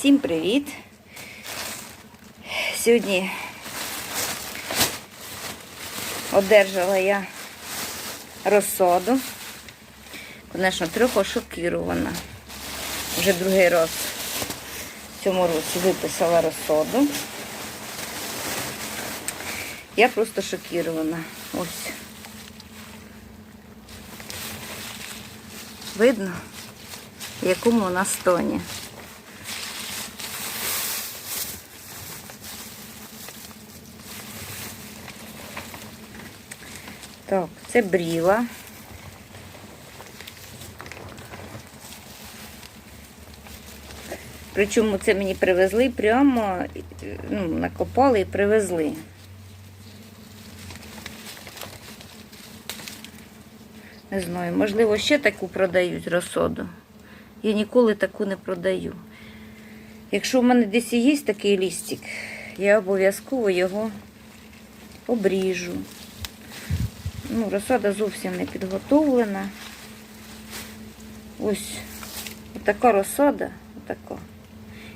Всім привіт! Сьогодні одержала я розсаду. Звісно, трохи шокірована. Вже другий раз в цьому році виписала розсаду. Я просто шокірована. Ось. Видно, в якому у нас Так, це бріла. Причому це мені привезли прямо, ну, накопали і привезли. Не знаю, можливо, ще таку продають розсоду. Я ніколи таку не продаю. Якщо в мене десь і є такий лістик, я обов'язково його обріжу. Ну, розсада зовсім не підготовлена. Ось така розсада, отака,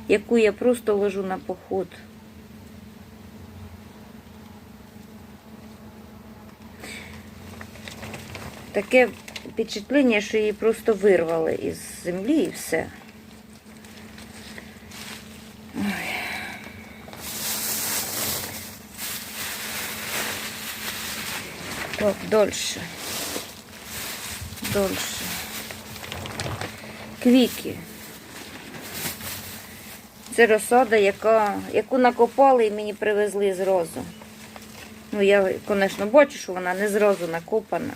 яку я просто ложу на поход. Таке впечатлення, що її просто вирвали із землі і все. Так, дольше. Дольше. Квіки. Це розсада, яка, яку накопали і мені привезли зразу. Ну, я, звісно, бачу, що вона не зразу накопана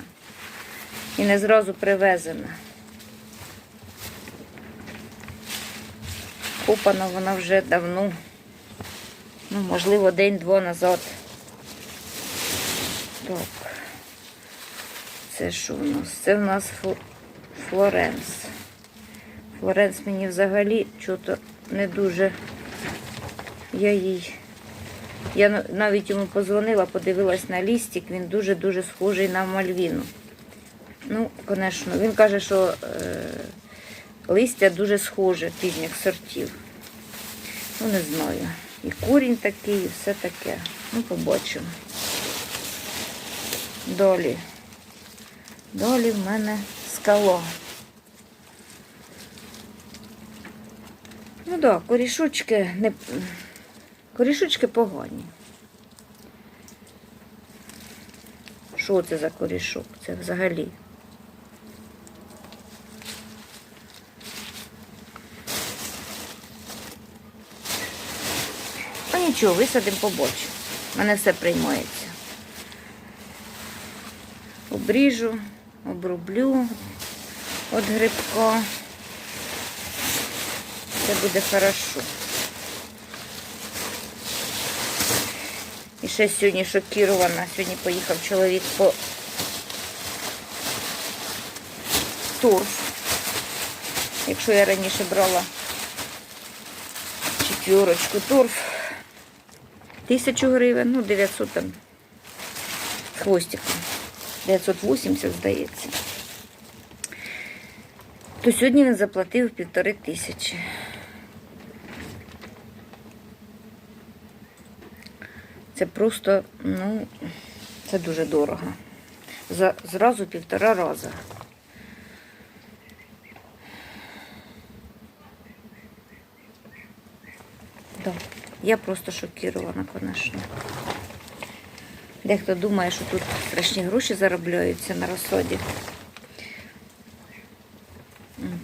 і не зразу привезена. Копана вона вже давно, ну, можливо, день-два назад. Так. Це що у нас? Це в нас Флоренс. Флоренс мені взагалі чого-то не дуже. Я їй. Я навіть йому позвонила, подивилась на лістик, він дуже-дуже схожий на Мальвіну. Ну, звісно, він каже, що е, листя дуже схоже пізніх сортів. Ну, не знаю. І корінь такий, і все таке. Ну, побачимо. Далі. Далі в мене скало. Ну так, да, корішочки не корішочки погані. Що це за корішок? Це взагалі? Ну нічого, висадимо побольше. У мене все приймається. Обріжу, обрублю від грибка. Це буде хорошо. І ще сьогодні шокірована. Сьогодні поїхав чоловік по торф. Якщо я раніше брала четвірочку торф, тисячу гривень, ну 900 там хвостиком. 980, здається. То сьогодні він заплатив півтори тисячі. Це просто, ну, це дуже дорого. За, зразу півтора рази. Я просто шокірована, звісно. Дехто думає, що тут страшні гроші заробляються на розсоді.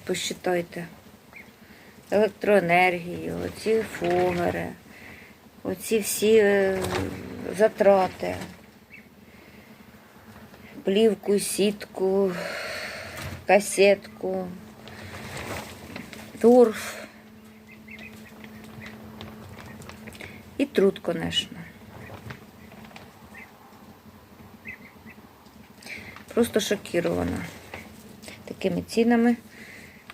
Посчитайте. Електроенергію, оці фугери, оці всі е, затрати, плівку, сітку, касетку, торф. І труд, звісно. Просто шокірована такими цінами.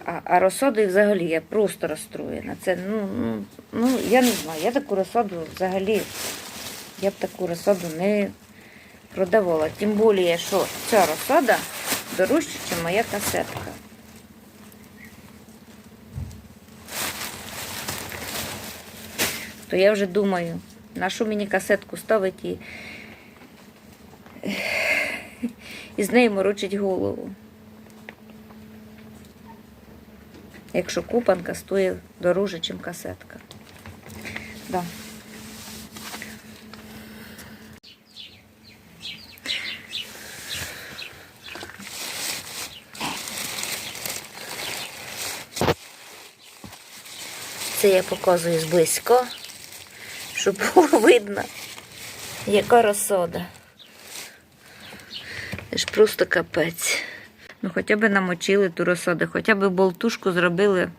А, а розсадою взагалі я просто розстроєна. Це, ну, ну, ну, я не знаю, я таку розсаду взагалі, я б таку розсаду не продавала. Тим більше, що ця розсада дорожча, ніж моя касетка. то я вже думаю, на що мені касетку ставити і, і з нею морочить голову. Якщо купанка стоїть дороже, ніж касетка. Да. Це я показую зблизько, щоб було видно, яка розсода. Це ж просто капець. Ну, хоча б намочили ту розсаду, хоча б болтушку зробили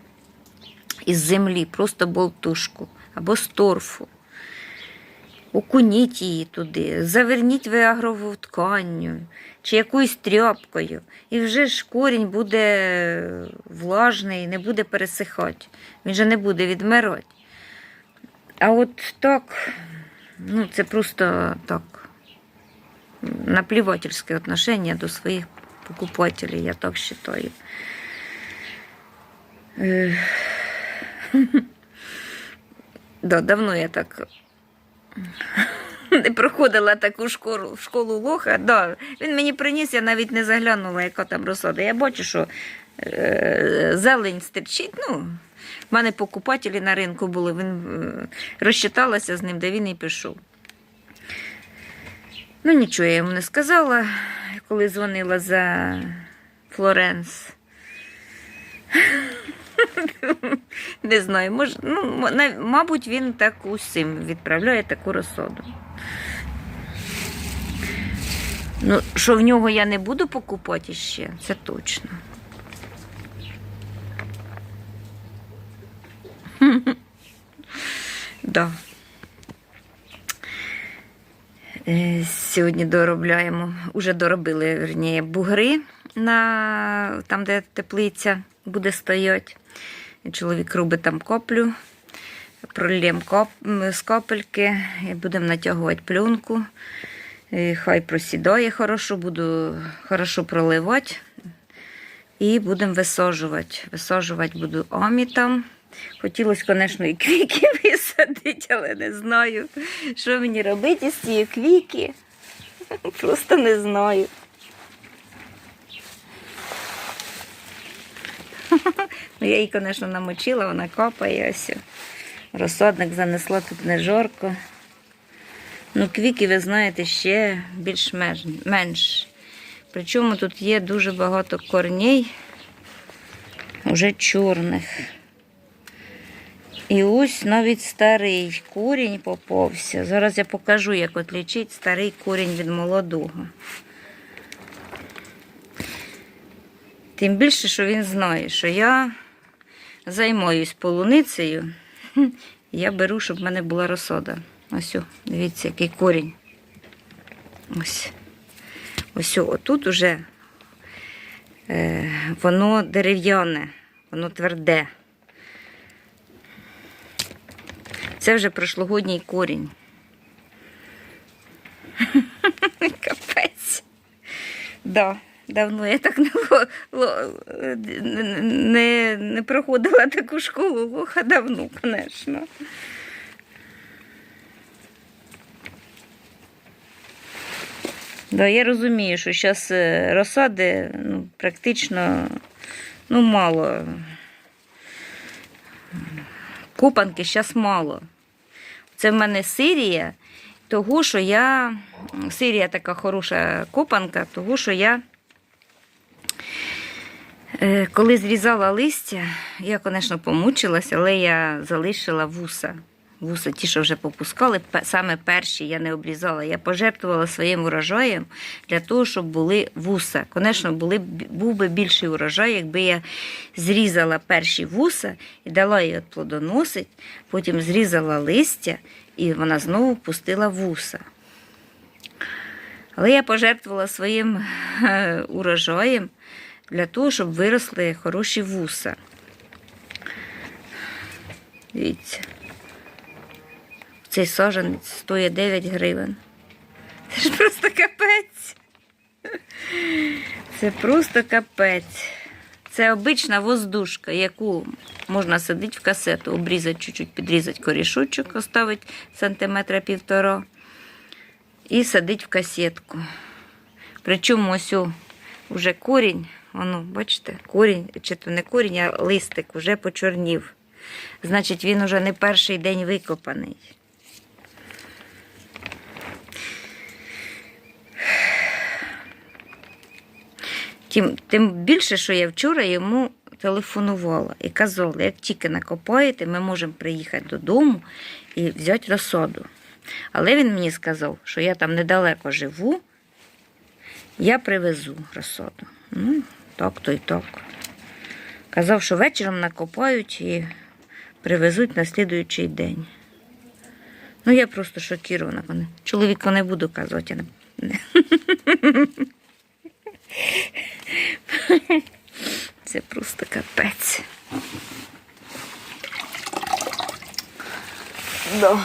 із землі, просто болтушку або з торфу. Окуніть її туди, заверніть виагрову тканню чи якоюсь тряпкою. І вже ж корінь буде влажний, не буде пересихати. Він же не буде відмирати. А от так, ну це просто так, наплівательське отношення до своїх покупателей, я так вважаю. Е, Да, давно я так не проходила таку школу, школу лоха. Да, він мені приніс, я навіть не заглянула, яка там розсада. Я бачу, що е, зелень стирчить. Ну, в мене покупателі на ринку були, він е, розчиталася з ним, де він і пішов. Ну, нічого я йому не сказала, коли дзвонила за Флоренс. Не знаю, може, ну, мабуть, він так усім відправляє таку розсоду. Ну, що в нього я не буду покупати ще, це точно. Да. Е, Сьогодні доробляємо, уже доробили верніше, бугри на там, де теплиця буде стояти. Чоловік робить там коплю, пролємо коп, з будемо натягувати пленку. Хай просідає хорошо, буду хорошо проливати. І будемо висаджувати. Висаджувати буду омітом. Хотілося, звісно, і квіки висадити, але не знаю, що мені робити з цієї квіки. Просто не знаю. Ну, я її, звісно, намочила, вона капає ось. Розсадник занесла тут не жарко. Ну, квіки, ви знаєте, ще більш менш. Причому тут є дуже багато корней, вже чорних. І ось навіть старий корінь попався. Зараз я покажу, як от лічить старий корінь від молодого. Тим більше, що він знає, що я займаюсь полуницею. Я беру, щоб в мене була розсода. Ось, дивіться, який корінь. Ось. Ось отут уже е, воно дерев'яне, воно тверде. Це вже прошлогодній корінь. Капець. Да, давно я так не, не, не проходила таку школу лоха давно, звісно. Да, я розумію, що зараз розсади ну, практично ну, мало. Купанки зараз мало. Це в мене Сирія, того, що я. Сирія така хороша копанка, того, що я. е, Коли зрізала листя, я, звісно, помучилася, але я залишила вуса. Вуса, ті, що вже попускали, саме перші я не обрізала. Я пожертвувала своїм урожаєм для того, щоб були вуса. Звісно, був би більший урожай, якби я зрізала перші вуса і дала їй плодоносить, потім зрізала листя, і вона знову пустила вуса. Але я пожертвувала своїм е, урожаєм для того, щоб виросли хороші вуса. Дивіться. Цей саженець стоїть 9 гривень. Це ж просто капець. Це просто капець. Це обична воздушка, яку можна садити в касету, обрізати чуть-чуть, підрізати корішочок, оставити сантиметра півтора і садити в касетку. Причому ось о, вже корінь, воно, бачите, корінь, чи то не корінь, а листик вже почорнів. Значить, він уже не перший день викопаний. Тим, тим більше, що я вчора йому телефонувала і казала, як тільки накопаєте, ми можемо приїхати додому і взяти розсаду. Але він мені сказав, що я там недалеко живу, я привезу розсаду. Ну, так то й так. Казав, що вечором накопають і привезуть на слідуючий день. Ну, я просто шокірована. Чоловіку не буду казати. Це просто капець. Да.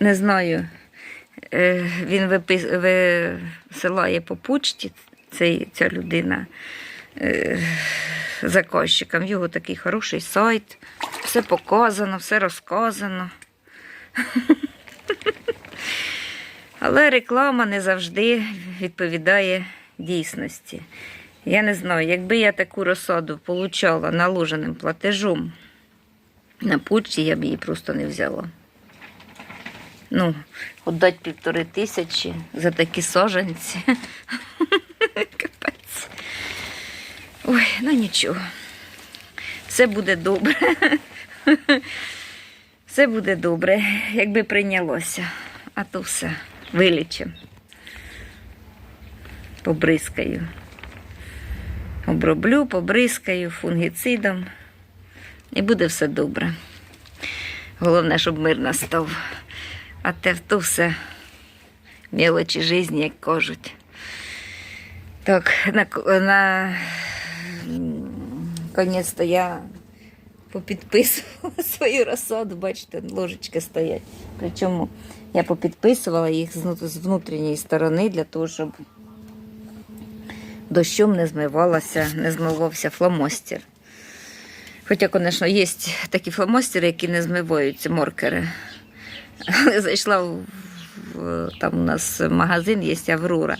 Не знаю. Е, Він випис... висилає по почті цей, ця людина е, заказчикам. Його такий хороший сайт. Все показано, все розказано. Але реклама не завжди відповідає дійсності. Я не знаю, якби я таку розсаду получала наложеним платежом на почті, я б її просто не взяла. Ну, отдать півтори тисячі за такі саженці. Капець. Ой, ну нічого. Все буде добре. Все буде добре, якби прийнялося. А то все вилічимо. Побризкаю. Оброблю, побризкаю фунгіцидом. І буде все добре. Головне, щоб мир настав. А те то все мелочі житті, як кажуть. Так, на, на конець-то я попідписувала свою розсаду, бачите, ложечки стоять. Причому я попідписувала їх з внутрішньої сторони для того, щоб дощом не змивалася, не змивався фломостер. Хоча, звісно, є такі фломостери, які не змиваються, моркери. Але зайшла в, там у нас магазин є Аврора.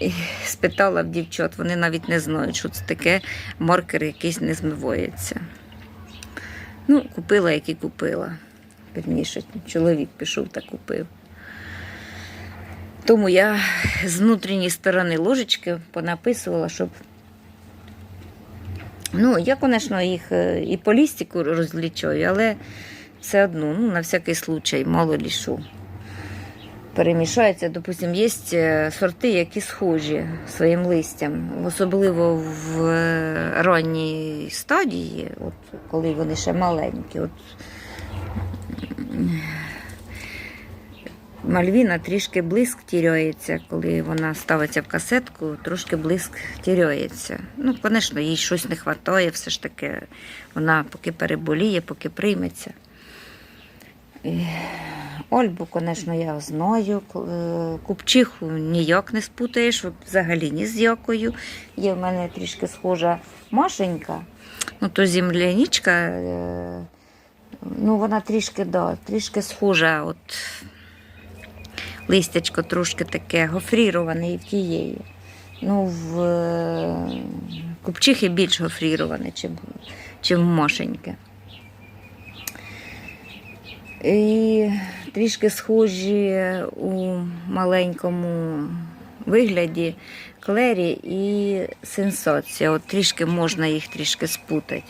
І спитала в дівчат, вони навіть не знають, що це таке маркер якийсь не змивається. Ну, купила, як і купила. Вірніше, чоловік пішов та купив. Тому я з внутрішньої сторони ложечки понаписувала, щоб. Ну, я, звісно, їх е, і по лістику розлічаю, але все одно, ну, на всякий случай, мало лі що. Перемішається, допустим, є е, сорти, які схожі своїм листям, особливо в е, ранній стадії, от, коли вони ще маленькі. От, Мальвіна трішки блиск тіряється, коли вона ставиться в касетку, трошки блиск тіряється. Ну, звісно, їй щось не вистачає, все ж таки вона поки переболіє, поки прийметься. Ольбу, звісно, я знаю. Е, Купчиху ніяк не спутаєш, взагалі ні з якою. Є в мене трішки схожа Машенька. Ну, то земляничка, е, ну, вона трішки, да, трішки схожа. От, листячко трошки таке гофріроване і в тієї. Ну, в е, купчихи більш гофріроване, чим, чим в Машеньки. І трішки схожі у маленькому вигляді клері і сенсація. От трішки можна їх трішки спутати.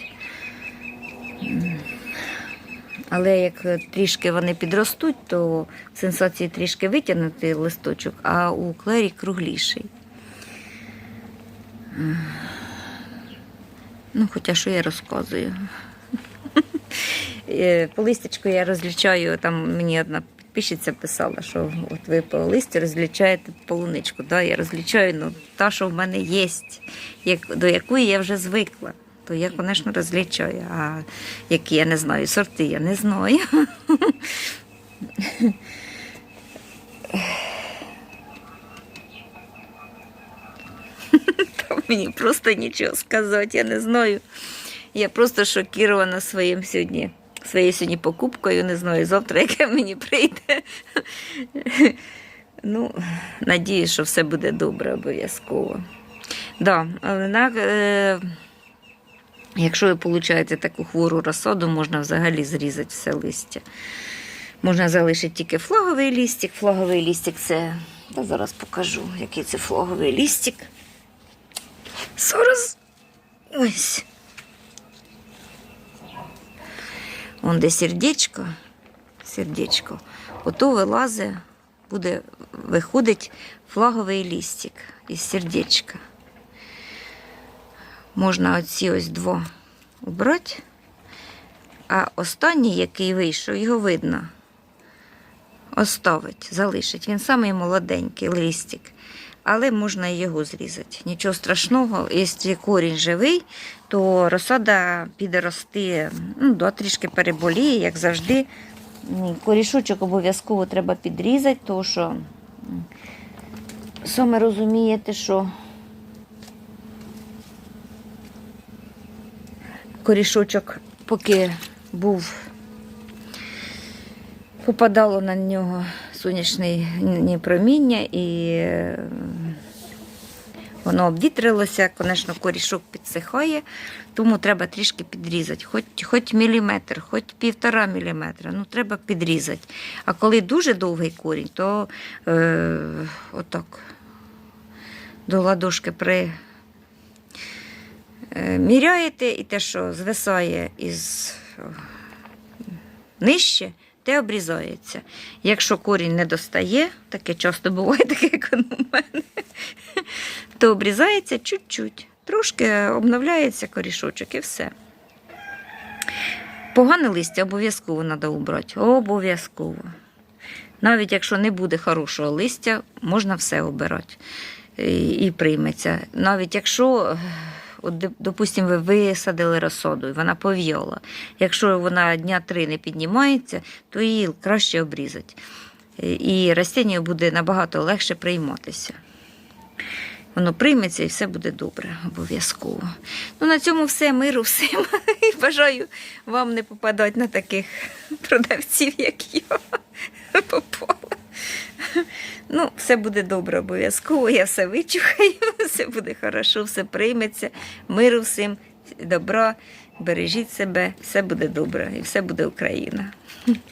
Але як трішки вони підростуть, то сенсації трішки витягнутий листочок, а у клері кругліший. Ну, хоча що я розказую. Е, по листячку я розлічаю, там мені одна підписчиця писала, що от ви по листі розлічаєте полуничку. Да, Я розлічаю ну, та, що в мене є, як, до якої я вже звикла. То я, звісно, розлічаю, а які я не знаю, сорти я не знаю. Мені просто нічого сказати, я не знаю. Я просто шокірована своїм сьогодні своєю сьогодні покупкою. Не знаю завтра, яке мені прийде. Ну, надію, що все буде добре обов'язково. Да, на, е, якщо ви получаєте таку хвору розсаду, можна взагалі зрізати все листя. Можна залишити тільки флаговий лістик. Флаговий лістик це. Та зараз покажу, який це флаговий лістик. Зараз. Ось. Вон де сердечко. Сердечко. Ото вилазить, буде, виходить флаговий лістик із сердечка. Можна оці ось два убрати. А останній, який вийшов, його видно. Оставить, залишить. Він самий молоденький листик. Але можна його зрізати. Нічого страшного, якщо корінь живий, то розсада піде рости, ну, да, трішки переболіє, як завжди. Корішочок обов'язково треба підрізати, тому що саме розумієте, що корішочок, поки був, попадало на нього сонячне проміння і е, воно обвітрилося, звісно, корішок підсихає, тому треба трішки підрізати, хоч, хоч міліметр, хоч півтора міліметра, ну треба підрізати. А коли дуже довгий корінь, то е, отак до ладошки при е, міряєте і те, що звисає із е, нижче, те обрізається. Якщо корінь не достає, таке часто буває, таке як у мене, то обрізається чуть-чуть. Трошки обновляється корішочок і все. Погане листя обов'язково треба убрати. Обов'язково. Навіть якщо не буде хорошого листя, можна все обирати і, прийметься. Навіть якщо, от, допустимо, ви висадили розсаду, і вона пов'яла. Якщо вона дня три не піднімається, то її краще обрізати. Е, І растінню буде набагато легше прийматися. Воно прийметься і все буде добре, обов'язково. Ну, на цьому все, миру всім. І бажаю вам не попадати на таких продавців, як я попала. Ну, все буде добре, обов'язково. Я все вичухаю, все буде хорошо, все прийметься. Миру всім, добра, бережіть себе, все буде добре і все буде Україна.